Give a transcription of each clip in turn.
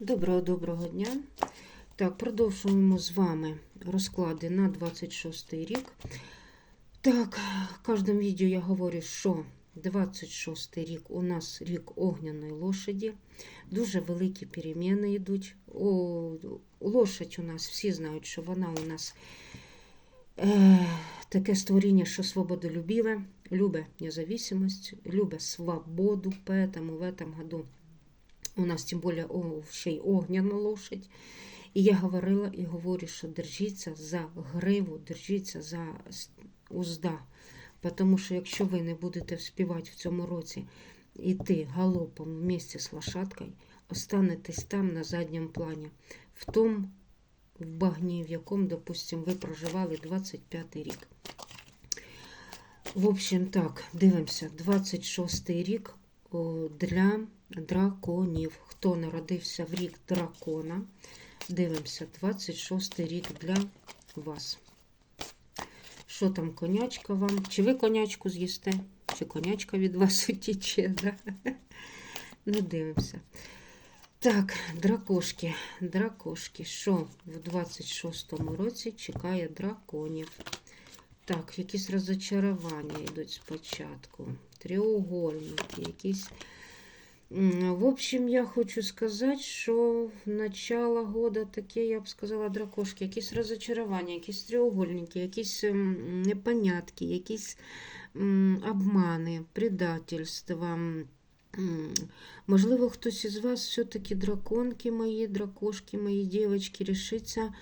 Доброго доброго дня. Так, продовжуємо з вами розклади на 26 рік. Так, в кожному відео я говорю, що 26 рік у нас рік огняної лошаді. Дуже великі переміни йдуть. О, лошадь у нас, всі знають, що вона у нас е, таке створіння, що свободолюбиве, любить независимость, любить свободу, поэтому в этом году у нас тим більше о, ще й огняна лошадь. І я говорила і говорю, що держіться за гриву, держіться за узда. Тому що якщо ви не будете вспівати в цьому році йти галопом вместе з лошадкою, останетесь там на задньому плані, в тому в багні, в якому, допустим, ви проживали 25 рік. В общем, так, дивимося, 26 рік о, для драконів. Хто народився в рік дракона, дивимося, 26 рік для вас. Що там, конячка вам? Чи ви конячку з'їсте? Чи конячка від вас утіче? Да? Ну, дивимося. Так, дракошки, дракошки. Що в 26-му році чекає драконів? Так, якісь розочарування йдуть спочатку. Треугольники, якісь. В общем, я хочу сказати, що в начало года таке, я б сказала, дракошки, якісь розочарування, якісь треугольники, якісь непонятки, якісь обмани, предательства. Можливо, хтось із вас все-таки драконки мої, дракошки мої, дівчатки, рішиться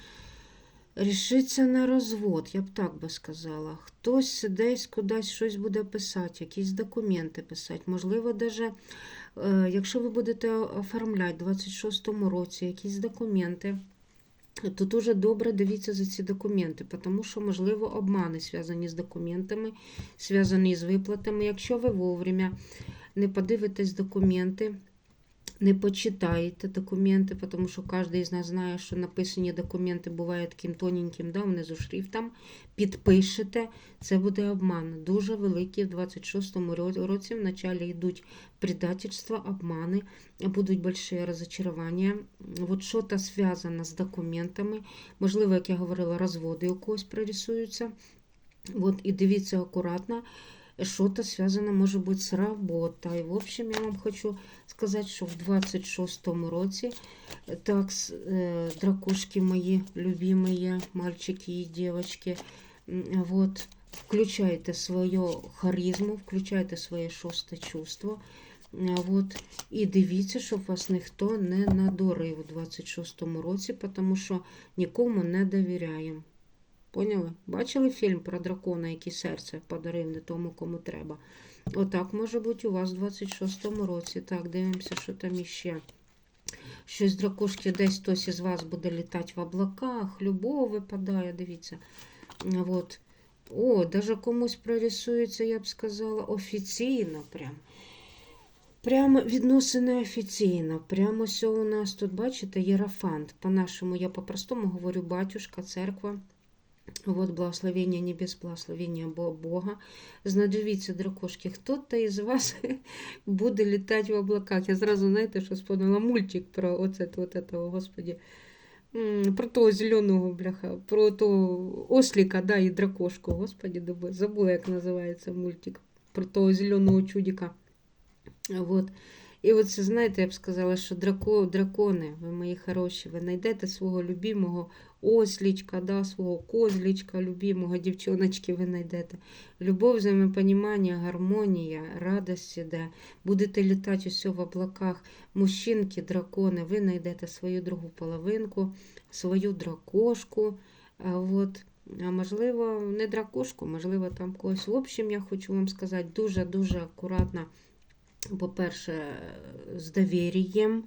Рішиться на розвод, я б так би сказала. Хтось десь кудись щось буде писати, якісь документи писати. Можливо, даже, е, якщо ви будете оформляти в 26-му році якісь документи, то дуже добре дивіться за ці документи, тому що, можливо, обмани зв'язані з документами, зв'язані з виплатами. Якщо ви вовремя не подивитесь документи, не почитаєте документи, тому що кожен із нас знає, що написані документи бувають таким тоненьким, да, внизу шрифтом, підпишете, це буде обман. Дуже великий в 26-му році в началі йдуть предательства, обмани, будуть великі розочарування. От що-то зв'язано з документами, можливо, як я говорила, розводи у когось прорисуються. От, і дивіться акуратно, що-то зв'язано може бути з роботою. В общем, я вам хочу сказати, що в 26-му році е, так, с- е, дракушки мої, любимые, мальчики дівчатки, м, вот, включайте свою харизму, включайте своє шосте чувство. Вот, і дивіться, щоб вас ніхто не надурив у 26-му році, тому що нікому не довіряємо. Поняли? Бачили фільм про дракона, який серце подарив не тому, кому треба. Отак може бути у вас в 26-му році. Так, дивимося, що там іще. Щось дракошки десь хтось із вас буде літати в облаках, любов випадає, дивіться. От. О, даже комусь прорисується, я б сказала, офіційно прям. Прямо відносини офіційно. Прямо все у нас тут, бачите, єрафант. По-нашому, я по-простому говорю, батюшка, церква. Вот благословення небес, благословення Бо- Бога. Знадивіться, дракошки, хто-то із вас буде літати в облаках. Я зразу, знаєте, що сподобала мультик про оце, от этого, господі. Про того зеленого бляха, про того осліка, да, і дракошку. Господі, доби- забула, як називається мультик. Про того зеленого чудика. Вот. І от знаєте, я б сказала, що драко, дракони, ви мої хороші, ви знайдете свого любимого ослічка, да, свого козлічка, любимого дівчоночки ви знайдете. Любов, взаємопонімання, гармонія, радість іде. Будете літати усе в облаках. Мужчинки, дракони, ви знайдете свою другу половинку, свою дракошку. От. А можливо, не дракошку, можливо, там когось. В общем, я хочу вам сказати, дуже-дуже акуратно по-перше, з довір'ям.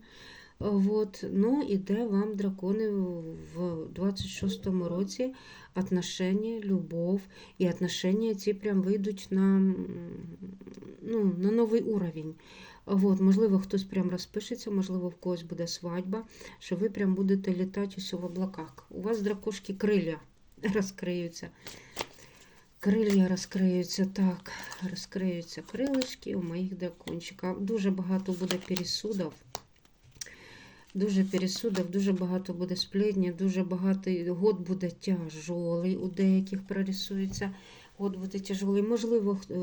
Вот. Ну, іде вам дракони в 26-му році отношення, любов. І отношення ці прям вийдуть на, ну, на новий уровень. Вот, можливо, хтось прям розпишеться, можливо, в когось буде свадьба, що ви прям будете літати усе в облаках. У вас дракошки крилля розкриються. Крилля розкриються, так, розкриються крилишки у моїх дракончиків. Дуже багато буде пересудів. Дуже пересудов, дуже багато буде сплетні, дуже багато год буде тяжолий, у деяких прорисується. Год буде тяжолий. Можливо, е,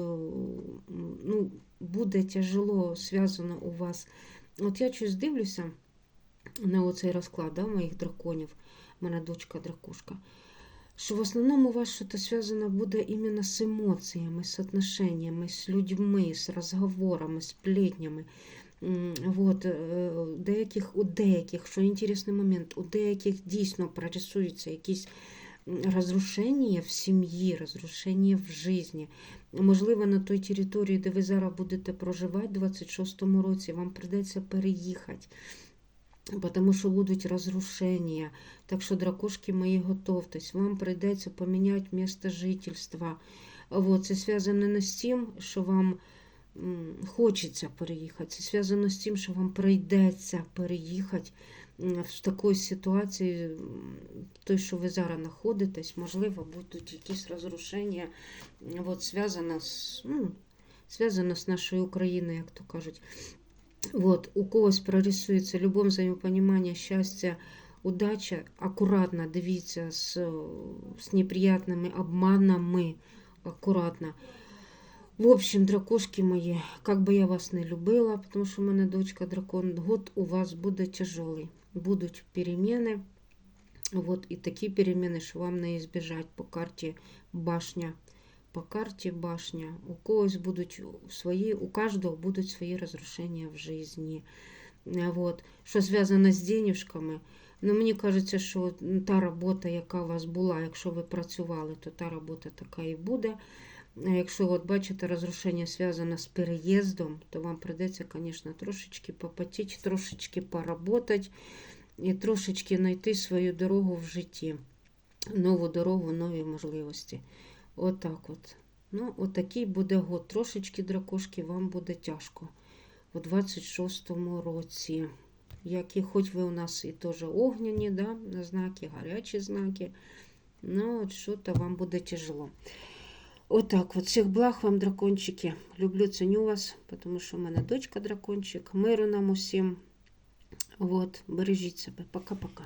ну, буде тяжело зв'язано у вас. От я щось дивлюся на оцей розклад да, моїх драконів. У мене дочка Що в основному у вас зв'язано буде іменно з емоціями, з отношеннями, з людьми, з розговорами, з сплетнями. М, Вот, е, деяких, у деяких, що інтересний момент, у деяких дійсно прорисуються якісь розрушення в сім'ї, розрушення в житті. Можливо, на той території, де ви зараз будете проживати в 26-му році, вам прийдеться переїхати. Потому що будуть розрушення. Так що, дракошки мої, готовтесь. Вам прийдеться поміняти місце жительства. Вот, це зв'язано не з тим, що вам хочеться переїхати. Це зв'язано з тим, що вам прийдеться переїхати в такій ситуації, той, що ви зараз знаходитесь, можливо, будуть якісь розрушення, м, от, зв'язано з, ну, зв'язано з нашою Україною, як то кажуть. Вот, у когось прорисується любов, взаємопонімання, щастя, удача. Акуратно дивіться з, з неприятними обманами. Акуратно. В общем, дракошки мої, как би я вас не любила, тому що в мене дочка дракон, год у вас буде тяжелий. Будуть переміни. Вот, і такі переміни, що вам не ізбіжать по карті башня. По карті башня. У когось будуть свої, у кожного будуть свої розрушення в житті. Е, Вот. Що зв'язано з денежками. Ну, мені кажеться, що та робота, яка у вас була, якщо ви працювали, то та робота така і буде. Якщо от бачите, розрушення зв'язане з переїздом, то вам прийдеться, звісно, трошечки попотіти, трошечки поработати і трошечки знайти свою дорогу в житті. Нову дорогу, нові можливості. Отак от. Ну, отакий буде год. Трошечки дракошки вам буде тяжко у 26-му році. Як і хоч ви у нас і теж огняні, да, знаки, гарячі знаки. Ну, от що-то вам буде тяжело. Отак, от всіх благ вам, дракончики. Люблю, ценю вас, тому що в мене дочка дракончик. Миру нам усім. От, бережіть себе. Пока-пока.